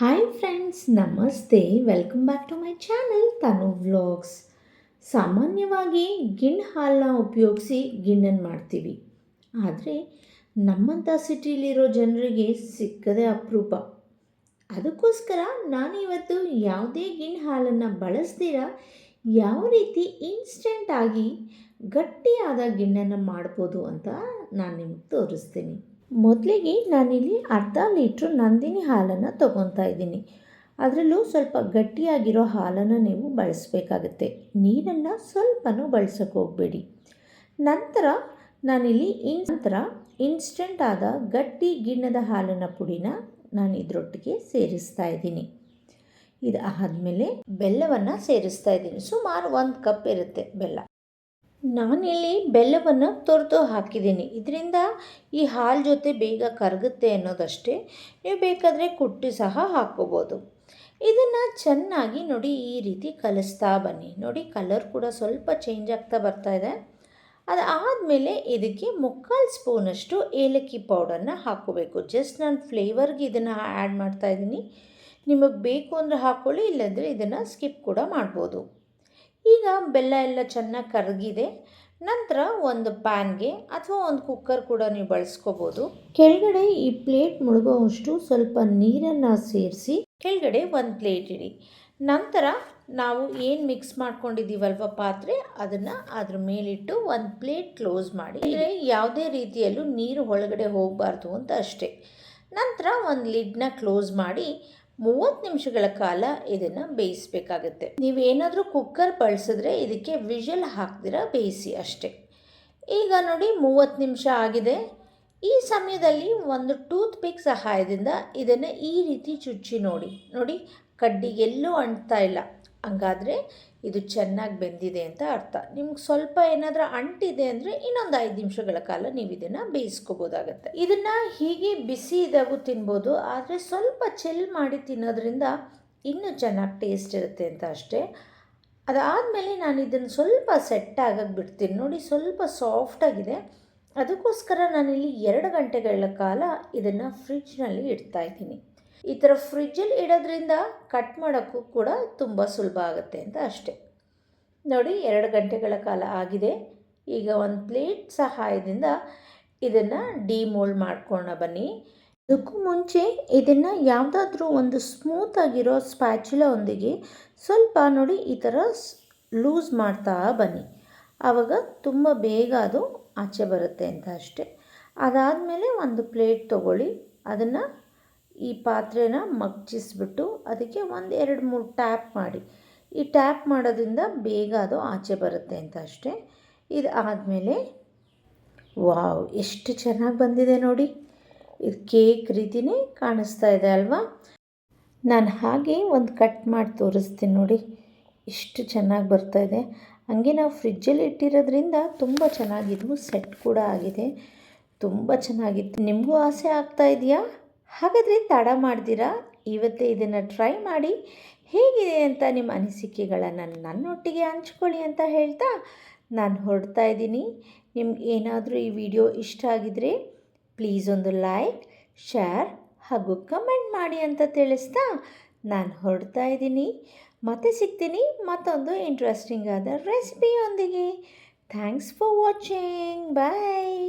Hi friends ನಮಸ್ತೆ. Welcome back to my channel Tanu vlogs ಸಾಮಾನ್ಯವಾಗಿ ಗಿಣ್ಣು ಹಾಲನ್ನ ಉಪಯೋಗಿಸಿ ಗಿಣ್ಣನ್ನು ಮಾಡ್ತೀವಿ. ಆದರೆ ನಮ್ಮಂಥ ಸಿಟಿಲಿರೋ ಜನರಿಗೆ ಸಿಕ್ಕದೆ ಅಪರೂಪ. ಅದಕ್ಕೋಸ್ಕರ ನಾನಿವತ್ತು ಯಾವುದೇ ಗಿಣ್ಣು ಹಾಲನ್ನು ಬಳಸ್ದಿರ ಯಾವ ರೀತಿ ಇನ್ಸ್ಟೆಂಟಾಗಿ ಗಟ್ಟಿಯಾದ ಗಿಣ್ಣನ್ನು ಮಾಡ್ಬೋದು ಅಂತ ನಾನು ನಿಮಗೆ ತೋರಿಸ್ತೀನಿ. ಮೊದಲಿಗೆ ನಾನಿಲ್ಲಿ ಅರ್ಧ ಲೀಟ್ರ್ ನಂದಿನಿ ಹಾಲನ್ನು ತಗೊತಾ ಇದ್ದೀನಿ. ಅದರಲ್ಲೂ ಸ್ವಲ್ಪ ಗಟ್ಟಿಯಾಗಿರೋ ಹಾಲನ್ನು ನೀವು ಬಳಸಬೇಕಾಗತ್ತೆ. ನೀರನ್ನು ಸ್ವಲ್ಪನೂ ಬಳಸೋಕೆ ನಂತರ ನಾನಿಲ್ಲಿ ಇನ್ ನಂತರ ಇನ್ಸ್ಟೆಂಟ್ ಆದ ಗಟ್ಟಿ ಗಿಣ್ಣದ ಹಾಲಿನ ಪುಡಿನ ನಾನು ಇದರೊಟ್ಟಿಗೆ ಸೇರಿಸ್ತಾ ಇದ್ದೀನಿ. ಇದು ಆದಮೇಲೆ ಬೆಲ್ಲವನ್ನು ಸೇರಿಸ್ತಾ ಇದ್ದೀನಿ. ಸುಮಾರು ಒಂದು ಕಪ್ ಇರುತ್ತೆ ಬೆಲ್ಲ. ನಾನಿಲ್ಲಿ ಬೆಲ್ಲವನ್ನು ತೊರೆದು ಹಾಕಿದ್ದೀನಿ. ಇದರಿಂದ ಈ ಹಾಲು ಜೊತೆ ಬೇಗ ಕರಗುತ್ತೆ ಅನ್ನೋದಷ್ಟೇ. ನೀವು ಬೇಕಾದರೆ ಕುಟ್ಟಿ ಸಹ ಹಾಕ್ಕೋಬೋದು. ಇದನ್ನು ಚೆನ್ನಾಗಿ ನೋಡಿ ಈ ರೀತಿ ಕಲಿಸ್ತಾ ಬನ್ನಿ. ನೋಡಿ ಕಲರ್ ಕೂಡ ಸ್ವಲ್ಪ ಚೇಂಜ್ ಆಗ್ತಾ ಬರ್ತಾ ಇದೆ. ಅದಾದಮೇಲೆ ಇದಕ್ಕೆ ಮುಕ್ಕಾಲು ಸ್ಪೂನಷ್ಟು ಏಲಕ್ಕಿ ಪೌಡರ್ನ ಹಾಕೋಬೇಕು ಜಸ್ಟ್ ನಾನು ಫ್ಲೇವರ್ಗೆ ಇದನ್ನು ಆ್ಯಡ್ ಮಾಡ್ತಾ ಇದ್ದೀನಿ. ನಿಮಗೆ ಬೇಕು ಅಂದರೆ ಹಾಕ್ಕೊಳ್ಳಿ ಇಲ್ಲಾಂದರೆ ಇದನ್ನು ಸ್ಕಿಪ್ ಕೂಡ ಮಾಡ್ಬೋದು. ಈಗ ಬೆಲ್ಲ ಎಲ್ಲ ಚೆನ್ನಾಗಿ ಕರಗಿದೆ. ನಂತರ ಒಂದು ಪ್ಯಾನ್ಗೆ ಅಥವಾ ಒಂದು ಕುಕ್ಕರ್ ಕೂಡ ನೀವು ಬಳಸ್ಕೋಬೋದು. ಕೆಳಗಡೆ ಈ ಪ್ಲೇಟ್ ಮುಳುಗುವಷ್ಟು ಸ್ವಲ್ಪ ನೀರನ್ನು ಸೇರಿಸಿ ಕೆಳಗಡೆ ಒಂದು ಪ್ಲೇಟ್ ಇಡಿ. ನಂತರ ನಾವು ಏನು ಮಿಕ್ಸ್ ಮಾಡ್ಕೊಂಡಿದ್ದೀವಲ್ವ ಪಾತ್ರೆ, ಅದನ್ನು ಅದ್ರ ಮೇಲಿಟ್ಟು ಒಂದು ಪ್ಲೇಟ್ ಕ್ಲೋಸ್ ಮಾಡಿ. ಅಂದರೆ ಯಾವುದೇ ರೀತಿಯಲ್ಲೂ ನೀರು ಒಳಗಡೆ ಹೋಗಬಾರ್ದು ಅಂತ ಅಷ್ಟೇ. ನಂತರ ಒಂದು ಲಿಡ್ನ ಕ್ಲೋಸ್ ಮಾಡಿ ಮೂವತ್ತು ನಿಮಿಷಗಳ ಕಾಲ ಇದನ್ನು ಬೇಯಿಸಬೇಕಾಗತ್ತೆ. ನೀವೇನಾದರೂ ಕುಕ್ಕರ್ ಬಳಸಿದ್ರೆ ಇದಕ್ಕೆ ವಿಷಲ್ ಹಾಕ್ದಿರ ಬೇಯಿಸಿ ಅಷ್ಟೇ. ಈಗ ನೋಡಿ ಮೂವತ್ತು ನಿಮಿಷ ಆಗಿದೆ. ಈ ಸಮಯದಲ್ಲಿ ಒಂದು ಟೂತ್ ಪಿಕ್ ಸಹಾಯದಿಂದ ಇದನ್ನು ಈ ರೀತಿ ಚುಚ್ಚಿ ನೋಡಿ. ನೋಡಿ ಕಡ್ಡಿಗೆಲ್ಲೂ ಅಂಟ್ತಾ ಇಲ್ಲ. ಹಂಗಾದರೆ ಇದು ಚೆನ್ನಾಗಿ ಬೆಂದಿದೆ ಅಂತ ಅರ್ಥ. ನಿಮ್ಗೆ ಸ್ವಲ್ಪ ಏನಾದರೂ ಅಂಟಿದೆ ಅಂದರೆ ಇನ್ನೊಂದು ಐದು ನಿಮಿಷಗಳ ಕಾಲ ನೀವು ಇದನ್ನು ಬೇಯಿಸ್ಕೋಬೋದಾಗತ್ತೆ. ಇದನ್ನು ಹೀಗೆ ಬಿಸಿ ಇದಾಗೂ ತಿನ್ಬೋದು, ಆದರೆ ಸ್ವಲ್ಪ ಚೆಲ್ ಮಾಡಿ ತಿನ್ನೋದ್ರಿಂದ ಇನ್ನೂ ಚೆನ್ನಾಗಿ ಟೇಸ್ಟ್ ಇರುತ್ತೆ ಅಂತ ಅಷ್ಟೇ. ಅದಾದಮೇಲೆ ನಾನು ಇದನ್ನು ಸ್ವಲ್ಪ ಸೆಟ್ ಆಗಕ್ಕೆ ಬಿಡ್ತೀನಿ. ನೋಡಿ ಸ್ವಲ್ಪ ಸಾಫ್ಟಾಗಿದೆ ಅದಕ್ಕೋಸ್ಕರ ನಾನಿಲ್ಲಿ ಎರಡು ಗಂಟೆಗಳ ಕಾಲ ಇದನ್ನು ಫ್ರಿಡ್ಜ್ನಲ್ಲಿ ಇಡ್ತಾ ಇದ್ದೀನಿ. ಈ ಥರ ಫ್ರಿಜ್ಜಲ್ಲಿ ಇಡೋದ್ರಿಂದ ಕಟ್ ಮಾಡೋಕ್ಕೂ ಕೂಡ ತುಂಬ ಸುಲಭ ಆಗುತ್ತೆ ಅಂತ ಅಷ್ಟೆ. ನೋಡಿ, ಎರಡು ಗಂಟೆಗಳ ಕಾಲ ಆಗಿದೆ. ಈಗ ಒಂದು ಪ್ಲೇಟ್ ಸಹಾಯದಿಂದ ಇದನ್ನು ಡಿಮೋಲ್ಡ್ ಮಾಡ್ಕೊಳ್ಳೋಣ ಬನ್ನಿ. ಅದಕ್ಕೂ ಮುಂಚೆ ಇದನ್ನು ಯಾವುದಾದ್ರೂ ಒಂದು ಸ್ಮೂತಾಗಿರೋ ಸ್ಪ್ಯಾಚುಲ ಒಂದಿಗೆ ಸ್ವಲ್ಪ ನೋಡಿ ಈ ಥರ ಲೂಸ್ ಮಾಡ್ತಾ ಬನ್ನಿ. ಆವಾಗ ತುಂಬ ಬೇಗ ಅದು ಆಚೆ ಬರುತ್ತೆ ಅಂತ ಅಷ್ಟೆ. ಅದಾದಮೇಲೆ ಒಂದು ಪ್ಲೇಟ್ ತೊಗೊಳ್ಳಿ. ಅದನ್ನು ಈ ಪಾತ್ರೆನ ಮಗ್ಚಿಸ್ಬಿಟ್ಟು ಅದಕ್ಕೆ ಒಂದು ಎರಡು ಮೂರು ಟ್ಯಾಪ್ ಮಾಡಿ. ಈ ಟ್ಯಾಪ್ ಮಾಡೋದ್ರಿಂದ ಬೇಗ ಅದು ಆಚೆ ಬರುತ್ತೆ ಅಂತ ಅಷ್ಟೇ. ಇದು ಆದಮೇಲೆ ವಾವ್, ಎಷ್ಟು ಚೆನ್ನಾಗಿ ಬಂದಿದೆ ನೋಡಿ. ಇದು ಕೇಕ್ ರೀತಿನೇ ಕಾಣಿಸ್ತಾ ಇದೆ ಅಲ್ವಾ? ನಾನು ಹಾಗೆ ಒಂದು ಕಟ್ ಮಾಡಿ ತೋರಿಸ್ತೀನಿ ನೋಡಿ. ಎಷ್ಟು ಚೆನ್ನಾಗಿ ಬರ್ತಾ ಇದೆ. ಹಂಗೆ ನಾವು ಫ್ರಿಜ್ಜಲ್ಲಿ ಇಟ್ಟಿರೋದ್ರಿಂದ ತುಂಬ ಚೆನ್ನಾಗಿದ್ವು. ಸೆಟ್ ಕೂಡ ಆಗಿದೆ. ತುಂಬ ಚೆನ್ನಾಗಿತ್ತು. ನಿಮಗೂ ಆಸೆ ಆಗ್ತಾ ಇದೆಯಾ? ಹಾಗಾದರೆ ತಡ ಮಾಡ್ದಿರಾ? ಇವತ್ತೇ ಇದನ್ನು ಟ್ರೈ ಮಾಡಿ. ಹೇಗಿದೆ ಅಂತ ನಿಮ್ಮ ಅನಿಸಿಕೆಗಳನ್ನು ನನ್ನೊಟ್ಟಿಗೆ ಹಂಚ್ಕೊಳ್ಳಿ ಅಂತ ಹೇಳ್ತಾ ನಾನು ಹೊರಡ್ತಾ ಇದ್ದೀನಿ. ನಿಮ್ಗೆ ಏನಾದರೂ ಈ ವಿಡಿಯೋ ಇಷ್ಟ ಆಗಿದರೆ ಪ್ಲೀಸ್ ಒಂದು ಲೈಕ್ ಶೇರ್ ಹಾಗೂ ಕಮೆಂಟ್ ಮಾಡಿ ಅಂತ ತಿಳಿಸ್ತಾ ನಾನು ಹೊರಡ್ತಾ ಇದ್ದೀನಿ. ಮತ್ತೆ ಸಿಗ್ತೀನಿ ಮತ್ತೊಂದು ಇಂಟ್ರೆಸ್ಟಿಂಗ್ ಆದ ರೆಸಿಪಿಯೊಂದಿಗೆ ಥ್ಯಾಂಕ್ಸ್ ಫಾರ್ ವಾಚಿಂಗ್ ಬಾಯ್